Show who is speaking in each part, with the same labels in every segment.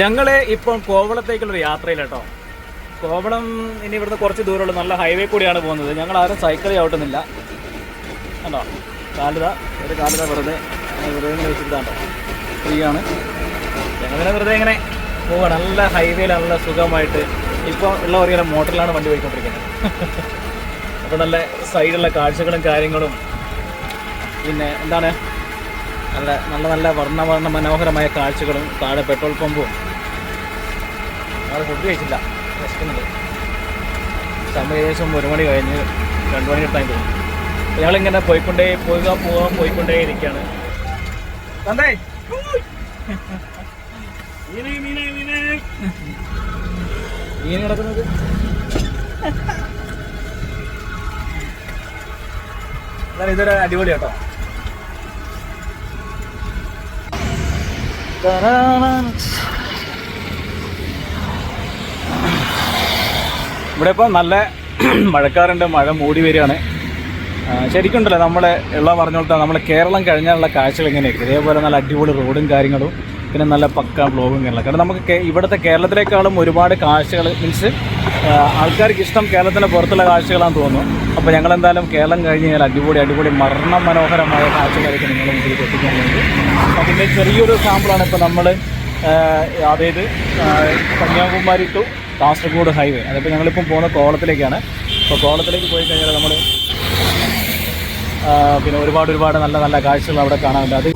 Speaker 1: ഞങ്ങൾ ഇപ്പം കോവളത്തേക്കുള്ളൊരു യാത്രയിലാട്ടോ. കോവളം ഇനി ഇവിടുന്ന് കുറച്ച് ദൂരമുള്ള. നല്ല ഹൈവേ കൂടിയാണ് പോകുന്നത്. ഞങ്ങൾ ആരും സൈക്കിൾ ചവിട്ടുന്നില്ല. കണ്ടോ? കാലിത. ഒരു കാലിത വെറുതെ. വെറുതെ ഇങ്ങനെ വെച്ചിട്ടാണ്ടോ ഫ്രീ ഞങ്ങളിങ്ങനെ വെറുതെ ഇങ്ങനെ പോവുക നല്ല ഹൈവേയിൽ നല്ല സുഖമായിട്ട്. ഇപ്പോൾ ഉള്ള ഒരു മോട്ടറിലാണ് വണ്ടി പോയിക്കൊണ്ടിരിക്കുന്നത്. അപ്പോൾ നല്ല സൈഡിലുള്ള കാഴ്ചകളും കാര്യങ്ങളും. പിന്നെ എന്താണ്? നല്ല നല്ല നല്ല വർണ വർണ മനോഹരമായ കാഴ്ചകളും താഴെ പെട്രോൾ പമ്പും. അവിടെ ഫുഡ് കഴിച്ചില്ല. വിശക്കുന്നുണ്ട്. സമയം ഏകദേശം ഒരു മണി കഴിഞ്ഞ് രണ്ട് മണി കിട്ടാൻ തോന്നും ഞങ്ങളിങ്ങനെ പോയിക്കൊണ്ടേ പോവുക പോകാൻ പോയിക്കൊണ്ടേ ഇരിക്കുകയാണ് തന്തേ! മീൻ കിടക്കുന്നത്? ഇതൊരു അടിപൊളി കേട്ടോ ഇവിടെ ഇപ്പം നല്ല മഴക്കാറുണ്ട് മഴ മൂടി വരികയാണ്. ശരിക്കുണ്ടല്ലോ ശരിക്കും നമ്മളെ ഉള്ള പറഞ്ഞോളത്തെ നമ്മളെ കേരളം കഴിഞ്ഞാലുള്ള കാഴ്ചകൾ എങ്ങനെയായിരിക്കും ഇതേപോലെ നല്ല അടിപൊളി റോഡും കാര്യങ്ങളും പിന്നെ നല്ല പക്ക ബ്ലോഗും കാര്യങ്ങളും കാരണം നമുക്ക് ഇവിടുത്തെ കേരളത്തിലേക്കാളും ഒരുപാട് കാഴ്ചകൾ മീൻസ് ആൾക്കാർക്ക് ഇഷ്ടം കേരളത്തിന് പുറത്തുള്ള കാഴ്ചകളാണെന്ന് തോന്നുന്നു. അപ്പോൾ ഞങ്ങൾ എന്തായാലും കേരളം കഴിഞ്ഞ് കഴിഞ്ഞാൽ അടിപൊളി അടിപൊളി മരണ മനോഹരമായ കാഴ്ചകളൊക്കെ നിങ്ങളുടെ മുമ്പിൽ എത്തിക്കാൻ വേണ്ടി. അതിന്റെ ചെറിയൊരു സാമ്പിളാണ് ഇപ്പോൾ നമ്മൾ അതായത് കന്യാകുമാരി ടു കാസർഗോഡ് ഹൈവേ അതിപ്പോൾ ഞങ്ങളിപ്പം പോകുന്ന കോളത്തിലേക്കാണ് അപ്പോൾ കോളത്തിലേക്ക് പോയി കഴിഞ്ഞാൽ നമ്മൾ പിന്നെ ഒരുപാട് ഒരുപാട് നല്ല നല്ല കാഴ്ചകൾ അവിടെ കാണാനുണ്ട്. അത്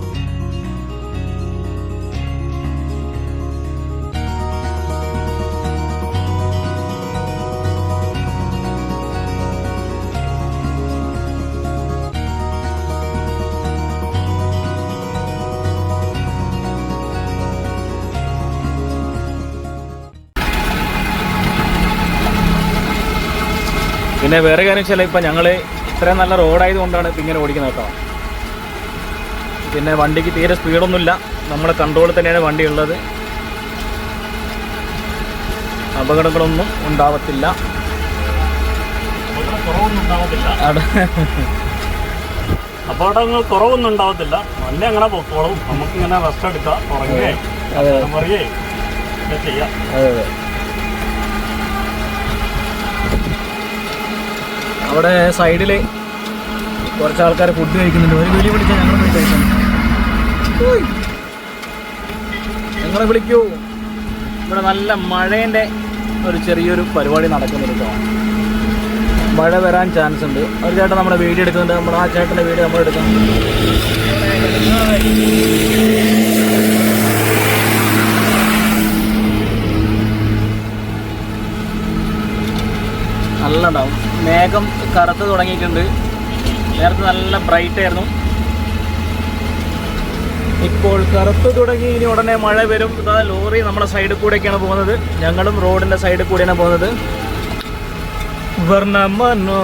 Speaker 1: പിന്നെ വേറെ കാര്യം വെച്ചാൽ ഇപ്പം ഞങ്ങൾ ഇത്രയും നല്ല റോഡായത് കൊണ്ടാണ് ഇപ്പം ഇങ്ങനെ ഓടിക്കുന്നത് കേട്ടോ. പിന്നെ വണ്ടിക്ക് തീരെ സ്പീഡൊന്നുമില്ല. നമ്മുടെ കൺട്രോളിൽ തന്നെയാണ് വണ്ടി ഉള്ളത് അപകടങ്ങളൊന്നും ഉണ്ടാവത്തില്ല.
Speaker 2: അപകടങ്ങൾ കുറവൊന്നും ഉണ്ടാവത്തില്ല. വണ്ടി അങ്ങനെ പൊക്കോളും നമുക്കിങ്ങനെ റെസ്റ്റ് എടുക്കാം ഉറങ്ങുകയെ ചെയ്യാം.
Speaker 1: അതെ അതെ. അവിടെ സൈഡിൽ കുറച്ച് ആൾക്കാർ ഫുഡ് കഴിക്കുന്നുണ്ട്. ഒരു വിളി വിളിച്ചാൽ ഞങ്ങൾ പോയി കഴിക്കണം ഉയ്. ഞങ്ങളെ വിളിക്കൂ. ഇവിടെ നല്ല മഴേന്റെ ഒരു ചെറിയൊരു പരിപാടി നടക്കുന്നുണ്ട് മഴ വരാൻ ചാൻസ് ഉണ്ട്. ഒരു ചേട്ടൻ നമ്മുടെ വീഡിയോ എടുക്കുന്നുണ്ട്. നമ്മൾ ആ ചേട്ടന്റെ വീഡിയോ നമ്മൾ എടുക്കണം നല്ല ഉണ്ടാവും മേഘം കറുത്ത് തുടങ്ങിയിട്ടുണ്ട്. നേരത്തെ നല്ല ബ്രൈറ്റ് ആയിരുന്നു. ഇപ്പോൾ കറുത്ത് തുടങ്ങി ഇനി ഉടനെ മഴ വരും. ഇതാ ലോറി നമ്മുടെ സൈഡിൽ കൂടെയൊക്കെയാണ് പോകുന്നത്. ഞങ്ങളും റോഡിന്റെ സൈഡിൽ കൂടെയാണ് പോകുന്നത്. വർണ മനോഹരമാണി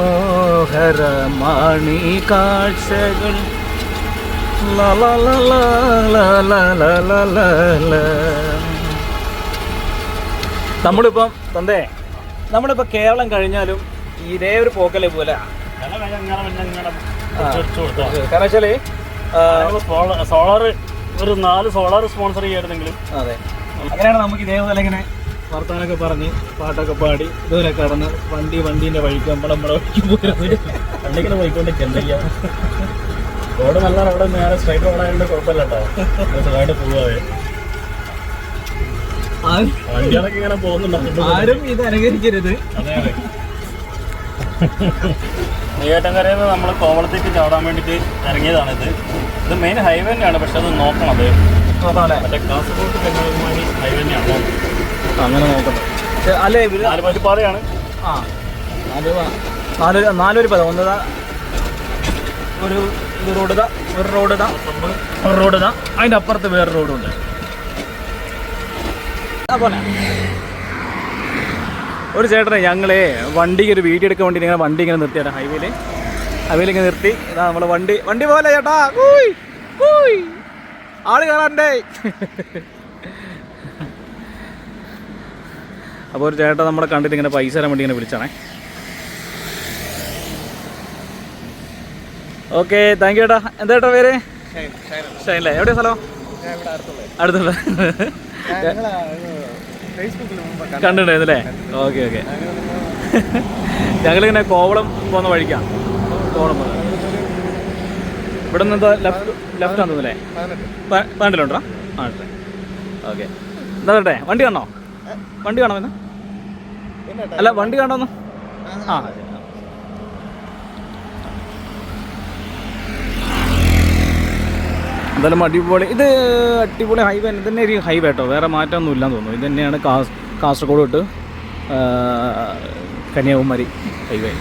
Speaker 1: കാഴ്ചകൾ നമ്മളിപ്പം തന്തേ നമ്മളിപ്പോൾ കേരളം കഴിഞ്ഞാലും ഇതേ ഒരു പോക്കല്ലേ പോലെ. കാരണം വെച്ചാൽ
Speaker 2: സോളാർ ഒരു നാല് സോളാർ സ്പോൺസർ ചെയ്യായിരുന്നെങ്കിലും
Speaker 1: അതെ. അങ്ങനെയാണ് നമുക്ക് ഇതേപോലെ ഇങ്ങനെ വർത്താനൊക്കെ പറഞ്ഞ് പാട്ടൊക്കെ പാടി ഇതുപോലെ കടന്ന് വണ്ടി വണ്ടീന്റെ വഴിക്ക് നമ്മളെ നമ്മളെ വഴിക്ക് പോയത്.
Speaker 2: വണ്ടിങ്ങനെ പോയിക്കൊണ്ടിരിക്കുക എന്താ ചെയ്യാം? റോഡ് നല്ല റോഡ് നേരെ സ്ട്രൈറ്റ് റോഡായതുകൊണ്ട് കുഴപ്പമില്ല കേട്ടോ. സുഖമായിട്ട് പോവാതെ വണ്ടികളൊക്കെ ഇങ്ങനെ പോകുന്നുണ്ടോ
Speaker 1: ആരും ഇത് അനുകരിക്കരുത്.
Speaker 2: അതെ അതെ. നെയ്യാറ്റങ്കരയിൽ നിന്ന് നമ്മൾ കോവളത്തേക്ക് ചാടാൻ വേണ്ടിയിട്ട് ഇറങ്ങിയതാണിത്. ഇത് മെയിൻ ഹൈവേ തന്നെയാണ് പക്ഷെ അത് നോക്കണത്
Speaker 1: നോക്കാമല്ലേ
Speaker 2: മറ്റേ കാസർഗോഡ് കന്യാകുമാരി ഹൈവേ തന്നെയാണ്?
Speaker 1: അങ്ങനെ നോക്കണം അല്ലേ ഇവർ
Speaker 2: നാല് പാതയാണ്.
Speaker 1: ആ നാല് നാലൊരു പദം ഒന്നതാ ഒരു ഇത് റോഡ് ഇതാ ഒരു റോഡ് ഇതാ ഒരു റോഡ് ഇതാ. അതിന്റെ അപ്പുറത്ത് വേറെ റോഡുണ്ട്. അതുപോലെ ഒരു ചേട്ടനെ ഞങ്ങളെ വണ്ടിക്ക് ഒരു വീഡിയോ എടുക്കാൻ വേണ്ടി ഇങ്ങനെ വണ്ടി ഇങ്ങനെ നിർത്തിയാണ് ഹൈവേയിൽ ഹൈവേയിൽ ഇങ്ങനെ നിർത്തി. ഇതാ നമ്മളെ വണ്ടി വണ്ടി പോലെ ചേട്ടാ. കൂയ് കൂയ്. ആൾ കയറാണ്ടേ അപ്പോൾ ഒരു ചേട്ടൻ നമ്മളെ കണ്ടിട്ട് ഇങ്ങനെ പൈസ തരാൻ വേണ്ടി ഇങ്ങനെ വിളിച്ചാണേ. ഓക്കെ താങ്ക് യു ചേട്ടാ. എന്താ ചേട്ടാ പേര്? ഷൈനല്ലേ എവിടെയാ സ്ഥലം? അടുത്തുള്ള. കണ്ടിട്ടുണ്ടായിരുന്നല്ലേ? Okay okay. ഞങ്ങളിങ്ങനെ കോവളം പോകുന്ന വഴിക്കാണ് കോവളം പോകുന്നത്. ഇവിടെ നിന്ന് ലെഫ്റ്റ് ലെഫ്റ്റ് ആണ് തോന്നുന്നല്ലേ?
Speaker 3: പതിനെട്ട്.
Speaker 1: പണ്ടിലുണ്ടോ ആ ഓക്കെ. എന്താ പറയട്ടെ? വണ്ടി കാണോ വണ്ടി കാണോ
Speaker 3: എന്ന്
Speaker 1: അല്ല വണ്ടി കാണോന്ന് ആ ശരി, ആ. എന്തായാലും അടിപൊളി. ഇത് അടിപൊളി ഹൈവേ തന്നെ ഒരു ഹൈവേ കേട്ടോ. വേറെ മാറ്റമൊന്നും ഇല്ലാന്ന് തോന്നുന്നു. ഇത് തന്നെയാണ് കാസ് കാസർഗോഡ് തൊട്ട് കന്യാകുമാരി ഹൈവേ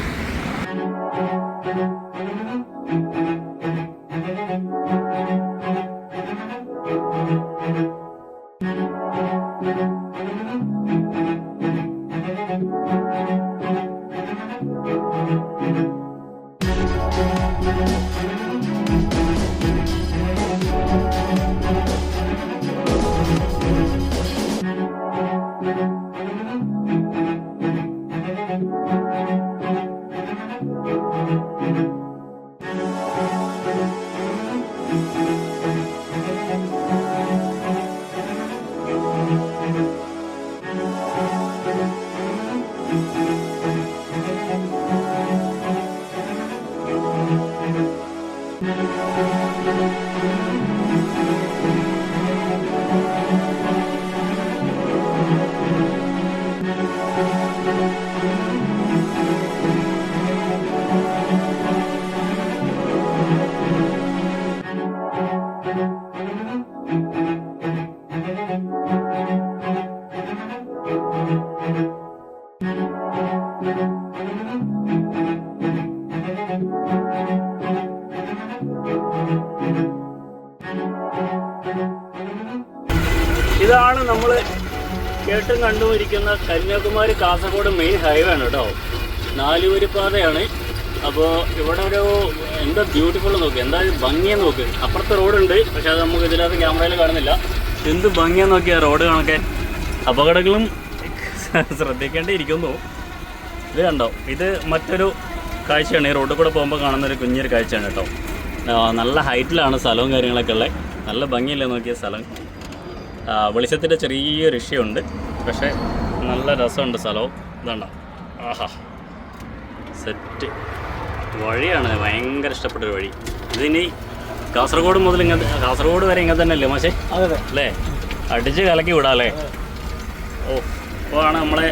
Speaker 2: കേട്ടും കണ്ടും ഇരിക്കുന്ന കന്യാകുമാരി കാസർഗോഡ് മെയിൻ ഹൈവേ ആണ് കേട്ടോ. നാലുവരിപ്പാതയാണ്. അപ്പോൾ ഇവിടെ ഒരു എന്താ ബ്യൂട്ടിഫുൾ നോക്ക്. എന്താ ഭംഗിയെന്ന് നോക്ക്. അപ്പുറത്തെ റോഡുണ്ട് പക്ഷെ അത് നമുക്ക് ഇതിനകത്ത് ക്യാമറയിൽ കാണുന്നില്ല. എന്ത് ഭംഗിയെന്ന് നോക്കിയാ റോഡ് കണക്കാൻ അപകടങ്ങളും ശ്രദ്ധിക്കേണ്ടിയിരിക്കുന്നു. ഇത് കണ്ടോ? ഇത് മറ്റൊരു കാഴ്ചയാണ്. ഈ റോഡിൽ കൂടെ പോകുമ്പോൾ കാണുന്ന ഒരു കുഞ്ഞൊരു കാഴ്ചയാണ് കേട്ടോ. നല്ല ഹൈറ്റിലാണ് സ്ഥലവും കാര്യങ്ങളൊക്കെ ഉള്ളത് നല്ല ഭംഗിയല്ലേ നോക്കിയ സ്ഥലം. വെളിച്ചത്തിന്റെ ചെറിയൊരു ഇഷ്യമുണ്ട് പക്ഷേ നല്ല രസമുണ്ട് സ്ഥലവും. ഇതാണ് ആഹാ. സെറ്റ്. വഴിയാണ് ഭയങ്കര ഇഷ്ടപ്പെട്ടൊരു വഴി. ഇതിനി കാസർഗോഡ് മുതൽ ഇങ്ങനത്തെ കാസർഗോഡ് വരെ ഇങ്ങനെ തന്നെ അല്ലേ മാഷേ അല്ലേ? അടിച്ച് കലക്കി വിടാം അല്ലേ? ഓ ആണ് നമ്മളെ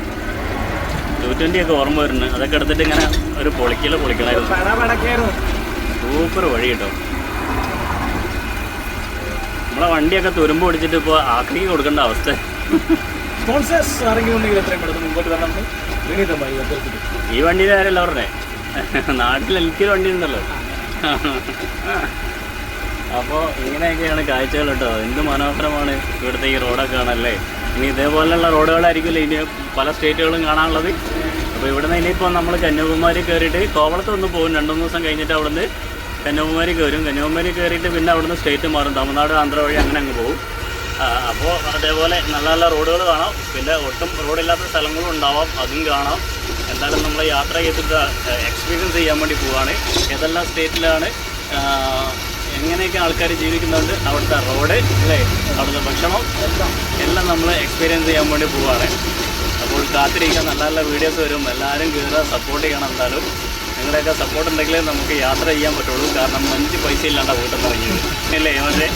Speaker 2: ടു ട്വന്റി ഒക്കെ ഓർമ്മ വരുന്നത്. അതൊക്കെ എടുത്തിട്ട് ഇങ്ങനെ ഒരു പൊളിക്കൽ പൊളിക്കണമായിരുന്നു സൂപ്പർ വഴി കേട്ടോ. നമ്മളെ വണ്ടിയൊക്കെ തുരുമ്പ് പിടിച്ചിട്ട് ഇപ്പോൾ ആക്രി കൊടുക്കേണ്ട അവസ്ഥ.
Speaker 1: സ്പോൺസേഴ്സ് ആരെങ്കിലും ഉണ്ടെങ്കിൽ എത്രയും പെട്ടെന്ന് മുമ്പോട്ട് വരണം. എന്ന് വിനീതമായി അഭ്യർത്ഥിക്കുന്നു.
Speaker 2: ഈ വണ്ടിയിൽ ആരല്ല പറഞ്ഞേ നാട്ടിൽ എനിക്കൊരു വണ്ടി ഉണ്ടല്ലോ. അപ്പോൾ ഇങ്ങനെയൊക്കെയാണ് കാഴ്ചകൾ കേട്ടോ. എന്ത് മനോഹരമാണ് ഇവിടുത്തെ ഈ റോഡൊക്കെ കാണല്ലേ ഇനി ഇതേപോലെയുള്ള റോഡുകളായിരിക്കുമല്ലോ ഇനി പല സ്റ്റേറ്റുകളും കാണാനുള്ളത്. അപ്പോൾ ഇവിടുന്ന് ഇനിയിപ്പോൾ നമ്മൾ കന്യാകുമാരി കയറിയിട്ട് കോവളത്ത് ഒന്ന് പോകും രണ്ടു മൂന്ന് ദിവസം കഴിഞ്ഞിട്ട് അവിടുന്ന് കന്യാകുമാരി കയറും. കന്യാകുമാരി കയറിയിട്ട് പിന്നെ അവിടുന്ന് സ്റ്റേറ്റ് മാറും. തമിഴ്നാട് ആന്ധ്ര വഴി അങ്ങനെ അങ്ങ് പോകും. അപ്പോൾ അതേപോലെ നല്ല നല്ല റോഡുകൾ കാണാം. പിന്നെ ഒട്ടും റോഡില്ലാത്ത സ്ഥലങ്ങളും ഉണ്ടാവാം. അതും കാണാം. എന്തായാലും നമ്മൾ യാത്ര ചെയ്തിട്ട് എക്സ്പീരിയൻസ് ചെയ്യാൻ വേണ്ടി പോവുകയാണ് ഏതെല്ലാം സ്റ്റേറ്റിലാണ് എങ്ങനെയൊക്കെ ആൾക്കാർ ജീവിക്കുന്നുണ്ട് അവിടുത്തെ റോഡ് അല്ലേ? അവിടുത്തെ ഭക്ഷണം എല്ലാം നമ്മൾ എക്സ്പീരിയൻസ് ചെയ്യാൻ വേണ്ടി പോവുകയാണ് അപ്പോൾ കാത്തിരിക്കാൻ നല്ല നല്ല വീഡിയോസ് വരും. എല്ലാവരും കയറുക സപ്പോർട്ട് ചെയ്യണം എന്തായാലും. നിങ്ങളുടെയൊക്കെ സപ്പോർട്ട് ഉണ്ടെങ്കിലേ നമുക്ക് യാത്ര ചെയ്യാൻ പറ്റുള്ളൂ. കാരണം അഞ്ച് പൈസ ഇല്ലാണ്ട വീട്ടിൽ നിന്ന് ഇറങ്ങിയത്. അല്ലേ മറ്റേ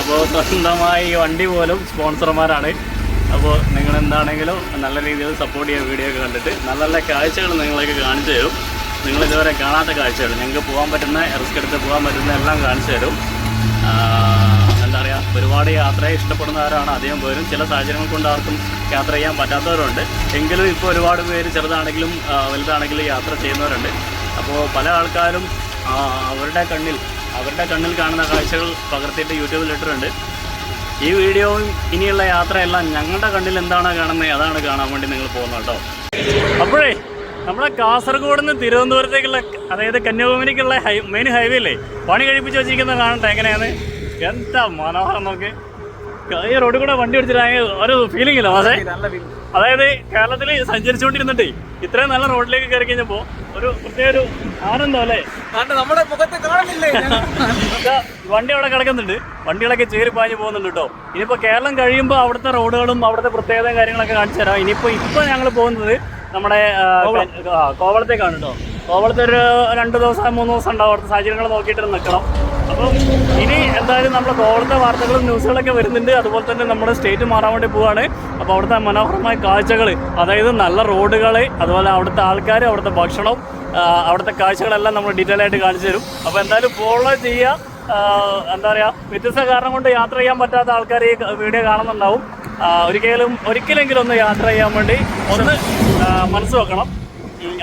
Speaker 2: അപ്പോൾ സ്വന്തമായി വണ്ടി പോലും സ്പോൺസർമാരാണ്. അപ്പോൾ നിങ്ങൾ എന്താണെങ്കിലും നല്ല രീതിയിൽ സപ്പോർട്ട് ചെയ്യുക വീഡിയോ ഒക്കെ കണ്ടിട്ട് നല്ല നല്ല കാഴ്ചകൾ നിങ്ങളൊക്കെ കാണിച്ചു തരും. നിങ്ങൾ ഇതുവരെ കാണാത്ത കാഴ്ചകൾ. ഞങ്ങൾക്ക് പോകാൻ പറ്റുന്ന റിസ്ക് എടുത്ത് പോകാൻ പറ്റുന്ന എല്ലാം കാണിച്ചു തരും. ഒരുപാട് യാത്രയെ ഇഷ്ടപ്പെടുന്നവരാണ് അധികം പേരും. ചില സാഹചര്യങ്ങൾ കൊണ്ട് ആർക്കും യാത്ര ചെയ്യാൻ പറ്റാത്തവരുണ്ട്. എങ്കിലും ഇപ്പോൾ ഒരുപാട് പേര് ചെറുതാണെങ്കിലും വലുതാണെങ്കിലും യാത്ര ചെയ്യുന്നവരുണ്ട്. അപ്പോൾ പല ആൾക്കാരും അവരുടെ കണ്ണിൽ അവരുടെ കണ്ണിൽ കാണുന്ന കാഴ്ചകൾ പകർത്തിയിട്ട് യൂട്യൂബിൽ ഇട്ടിട്ടുണ്ട്. ഈ വീഡിയോയും ഇനിയുള്ള യാത്രയെല്ലാം ഞങ്ങളുടെ കണ്ണിൽ എന്താണ് കാണുന്നത് അതാണ് കാണാൻ വേണ്ടി നിങ്ങൾ പോകുന്നത് കേട്ടോ. അപ്പോഴേ നമ്മുടെ കാസർഗോഡ് നിന്ന് തിരുവനന്തപുരത്തേക്കുള്ള അതായത് കന്യാകുമാരിക്കുള്ള ഹൈ മെയിൻ ഹൈവേ അല്ലേ പണി കഴിപ്പിച്ച് വെച്ചിരിക്കുന്നത് കാണട്ടെ എങ്ങനെയാണ് എന്താ മനോഹരം നോക്കി. ഈ റോഡിൽ കൂടെ വണ്ടി അടിച്ചിട്ട് ഒരു ഫീലിംഗ് ഇല്ല മാസേ. അതായത് കേരളത്തിൽ സഞ്ചരിച്ചുകൊണ്ടിരുന്നിട്ടേ ഇത്രയും നല്ല റോഡിലേക്ക് കയറി കഴിഞ്ഞപ്പോ ഒരു പ്രത്യേക ഒരു ആനന്ദം അല്ലേ?
Speaker 3: നമ്മുടെ മുഖത്ത് കാണുന്നില്ലേ?
Speaker 2: വണ്ടി അവിടെ കിടക്കുന്നുണ്ട്. വണ്ടികളൊക്കെ ചേരി പാഞ്ഞു പോകുന്നുണ്ട് കേട്ടോ. ഇനിയിപ്പോ കേരളം കഴിയുമ്പോൾ അവിടുത്തെ റോഡുകളും അവിടുത്തെ പ്രത്യേകതയും കാര്യങ്ങളൊക്കെ കാണിച്ചു തരാം. ഇനിയിപ്പോ ഇപ്പൊ ഞങ്ങൾ പോകുന്നത് നമ്മുടെ കോവളത്തേക്കാണ് കേട്ടോ. കോവളത്തെ ഒരു രണ്ട് ദിവസം മൂന്ന് ദിവസം ഉണ്ടാവും അവിടുത്തെ സാഹചര്യങ്ങൾ നോക്കിയിട്ട് നിൽക്കണം അപ്പം എന്തായാലും നമ്മുടെ കോവളത്തെ വാർത്തകളും ന്യൂസുകളൊക്കെ വരുന്നുണ്ട്. അതുപോലെ തന്നെ നമ്മുടെ സ്റ്റേറ്റ് മാറാൻ വേണ്ടി പോവാണ്. അപ്പോൾ അവിടുത്തെ മനോഹരമായ കാഴ്ചകൾ അതായത് നല്ല റോഡുകൾ അതുപോലെ അവിടുത്തെ ആൾക്കാർ അവിടുത്തെ ഭക്ഷണം അവിടുത്തെ കാഴ്ചകളെല്ലാം നമ്മൾ ഡീറ്റെയിൽ ആയിട്ട് കാണിച്ചു തരും. അപ്പോൾ എന്തായാലും ഫോളോ ചെയ്യുക. എന്താ പറയുക വ്യത്യസ്ത കാരണം കൊണ്ട് യാത്ര ചെയ്യാൻ പറ്റാത്ത ആൾക്കാർ ഈ വീഡിയോ കാണുന്നുണ്ടാവും. ഒരിക്കലും ഒരിക്കലെങ്കിലും ഒന്ന് യാത്ര ചെയ്യാൻ വേണ്ടി ഒന്ന് മനസ്സ് വെക്കണം.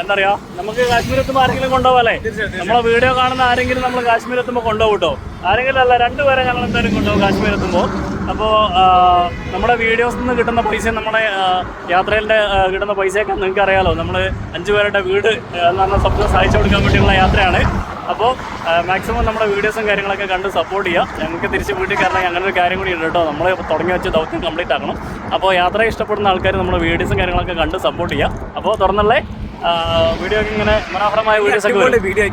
Speaker 2: എന്താ പറയാ നമുക്ക് കാശ്മീർ എത്തുമ്പോൾ ആരെങ്കിലും കൊണ്ടുപോകാല്ലേ നമ്മളെ വീഡിയോ കാണുന്ന ആരെങ്കിലും നമ്മൾ കാശ്മീർ എത്തുമ്പോൾ കൊണ്ടുപോകും കേട്ടോ. ആരെങ്കിലും അല്ല രണ്ടുപേരെ ഞങ്ങൾ എന്തായാലും കൊണ്ടുപോകും കാശ്മീർ എത്തുമ്പോൾ അപ്പോൾ നമ്മുടെ വീഡിയോസ് നിന്ന് കിട്ടുന്ന പൈസ നമ്മുടെ യാത്രയിലെ കിട്ടുന്ന പൈസയൊക്കെ നിങ്ങൾക്ക് അറിയാലോ. നമ്മൾ അഞ്ച് പേരുടെ വീട് എന്ന് പറഞ്ഞ സ്വപ്നം സഹായിച്ചു കൊടുക്കാൻ വേണ്ടിയുള്ള യാത്രയാണ്. അപ്പോൾ മാക്സിമം നമ്മുടെ വീഡിയോസും കാര്യങ്ങളൊക്കെ കണ്ട് സപ്പോർട്ട് ചെയ്യുക ഞങ്ങൾക്ക് തിരിച്ച് വീട്ടിൽ കയറണമെങ്കിൽ അങ്ങനെ ഒരു കാര്യം കൂടി ഉണ്ട് കേട്ടോ. നമ്മൾ തുടങ്ങി വെച്ച ദൗത്യം കംപ്ലീറ്റ് ആക്കണം. അപ്പോൾ യാത്ര ഇഷ്ടപ്പെടുന്ന ആൾക്കാർ നമ്മുടെ വീഡിയോസും കാര്യങ്ങളൊക്കെ കണ്ട് സപ്പോർട്ട് ചെയ്യുക അപ്പോൾ തുറന്നുള്ളേ വീഡിയോ ഒക്കെ ഇങ്ങനെ മനോഹരമായ വീഡിയോസ് ഒക്കെ
Speaker 3: വീഡിയോ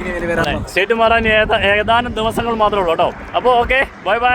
Speaker 2: സ്റ്റേറ്റ് മാറാൻ ഏത- ഏതാനും ദിവസങ്ങൾ മാത്രമേ ഉള്ളൂ കേട്ടോ. അപ്പോൾ ഓക്കെ ബൈ. ബൈ.